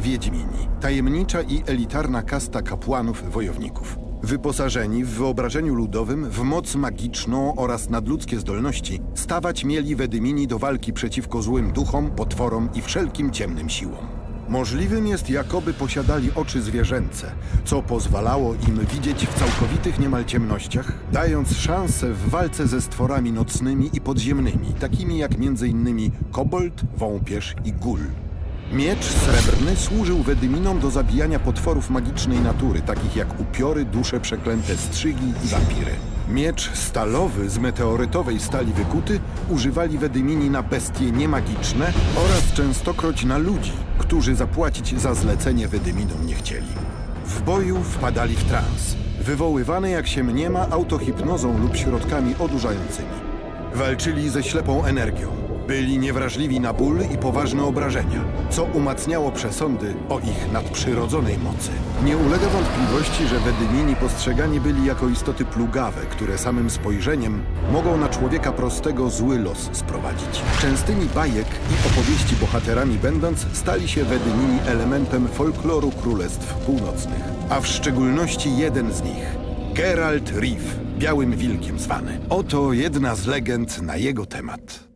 Wiedźmini. Tajemnicza i elitarna kasta kapłanów wojowników. Wyposażeni w wyobrażeniu ludowym w moc magiczną oraz nadludzkie zdolności, stawać mieli Wedymini do walki przeciwko złym duchom, potworom i wszelkim ciemnym siłom. Możliwym jest, jakoby posiadali oczy zwierzęce, co pozwalało im widzieć w całkowitych niemal ciemnościach, dając szansę w walce ze stworami nocnymi i podziemnymi, takimi jak m.in. kobold, wąpierz i gul. Miecz srebrny służył Wedyminom do zabijania potworów magicznej natury, takich jak upiory, dusze przeklęte strzygi i wampiry. Miecz stalowy z meteorytowej stali wykuty używali Wedymini na bestie niemagiczne oraz częstokroć na ludzi, którzy zapłacić za zlecenie Wedyminom nie chcieli. W boju wpadali w trans, wywoływany jak się mniema autohipnozą lub środkami odurzającymi. Walczyli ze ślepą energią. Byli niewrażliwi na ból i poważne obrażenia, co umacniało przesądy o ich nadprzyrodzonej mocy. Nie ulega wątpliwości, że Wedymini postrzegani byli jako istoty plugawe, które samym spojrzeniem mogą na człowieka prostego zły los sprowadzić. Częstymi bajek i opowieści bohaterami będąc, stali się Wedymini elementem folkloru królestw północnych, a w szczególności jeden z nich – Geralt Riv, Białym Wilkiem zwany. Oto jedna z legend na jego temat.